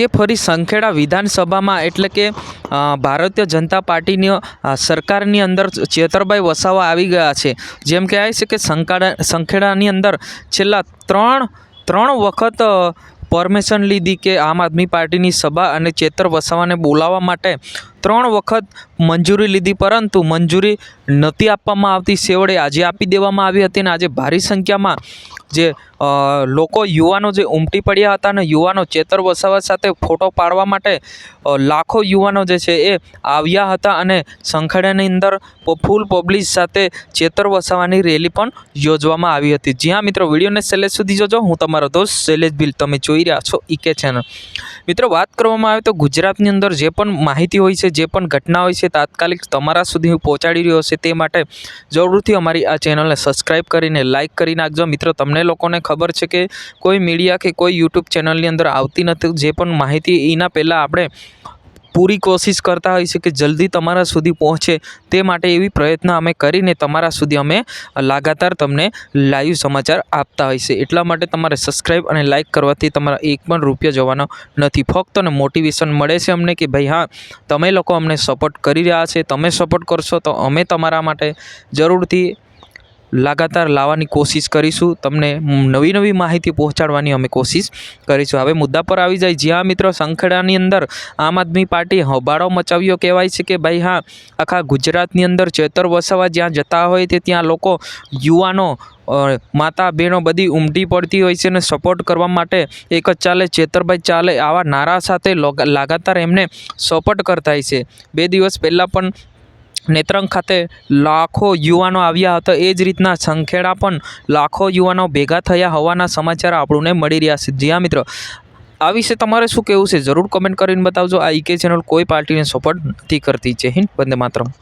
આજે ફરી સંખેડા વિધાનસભામાં એટલે કે ભારતીય જનતા પાર્ટીની સરકારની અંદર ચેતરભાઈ વસાવા આવી ગયા છે. જેમ કહેવાય છે કે સંકાડા, સંખેડાની અંદર છેલ્લા ત્રણ ત્રણ વખત પરમિશન લીધી કે આમ આદમી પાર્ટીની સભા અને ચેતર વસાવાને બોલાવવા માટે ત્રણ વખત મંજૂરી લીધી. પરંતુ મંજૂરી નહોતી આપવામાં આવતી. સેવડે આજે આપી દેવામાં આવી હતી અને આજે ભારી સંખ્યામાં જે લોકો યુવાનો જે ઉમટી પડ્યા હતા અને યુવાનો ચેતર વસાવા સાથે ફોટો પાડવા માટે લાખો યુવાનો જે છે એ આવ્યા હતા અને સંખેડાની અંદર ફૂલ પબ્લિક સાથે ચેતર વસાવાની રેલી પણ યોજવામાં આવી હતી. જ્યાં મિત્રો, વિડીયોને છેલ્લે સુધી જોજો. હું તમારો દોસ્ત શૈલેષ બિલ તમે જોઈ રહ્યા છો ઈકે ચેનલ મિત્રો, વાત કરવામાં આવે તો ગુજરાતની અંદર જે પણ માહિતી હોય છે, જે પણ ઘટના હોય છે, તાત્કાલિક તમારા સુધી હું પહોંચાડી રહ્યો છે તે માટે જરૂરથી અમારી આ ચેનલને સબસ્ક્રાઈબ કરીને લાઇક કરી નાખજો. મિત્રો, તમને લોકોને ખબર છે કે કોઈ મીડિયા કે કોઈ યુટ્યુબ ચેનલની અંદર આવતી નથી. જે પણ માહિતી એના પહેલાં આપણે પૂરી કોશિશ કરતા હોય છે કે જલ્દી તમારા સુધી પહોંચે તે માટે એવી પ્રયત્ન અમે કરીને તમારા સુધી અમે લગાતાર તમને લાઈવ સમાચાર આપતા હોય છે એટલા માટે તમારે સબસ્ક્રાઈબ અને લાઇક કરવાથી તમારા એક પણ રૂપિયા જવાનો નથી. ફક્ત અને મોટિવેશન મળે છે અમને કે ભાઈ હા, તમે લોકો અમને સપોર્ટ કરી રહ્યા છે, તમે સપોર્ટ કરશો તો અમે તમારા માટે જરૂરથી લગાતાર લાવવાની કોશિશ કરીશું. તમને નવી નવી માહિતી પહોંચાડવાની અમે કોશિશ કરીશું. હવે મુદ્દા પર આવી જાય. જ્યાં મિત્રો સંખેડાની અંદર આમ આદમી પાર્ટી હોબાળો મચાવ્યો કહેવાય છે કે ભાઈ હા, આખા ગુજરાતની અંદર ચેતર વસાવા જ્યાં જતા હોય તે ત્યાં લોકો યુવાનો માતા બહેનો બધી ઉમટી પડતી હોય છે અને સપોર્ટ કરવા માટે એક જ ચાલે, ચેતરભાઈ ચાલે. આવા નારા સાથે લોગ- લગાતાર એમને સપોર્ટ કરતા હોય છે. બે દિવસ પહેલાં પણ નેત્રંગ ખાતે લાખો યુવાનો આવ્યા હતા. એ જ રીતના સંખેડા પણ લાખો યુવાનો ભેગા થયા હોવાના સમાચાર આપણને મળી રહ્યા છે. જ્યાં મિત્રો. આ વિશે તમારે શું કહેવું છે? જરૂર કમેન્ટ કરીને બતાવજો. આ ઈકે ચેનલ કોઈ પાર્ટીને સપોર્ટ નથી કરતી. જય હિન્દ. વંદે માતરમ.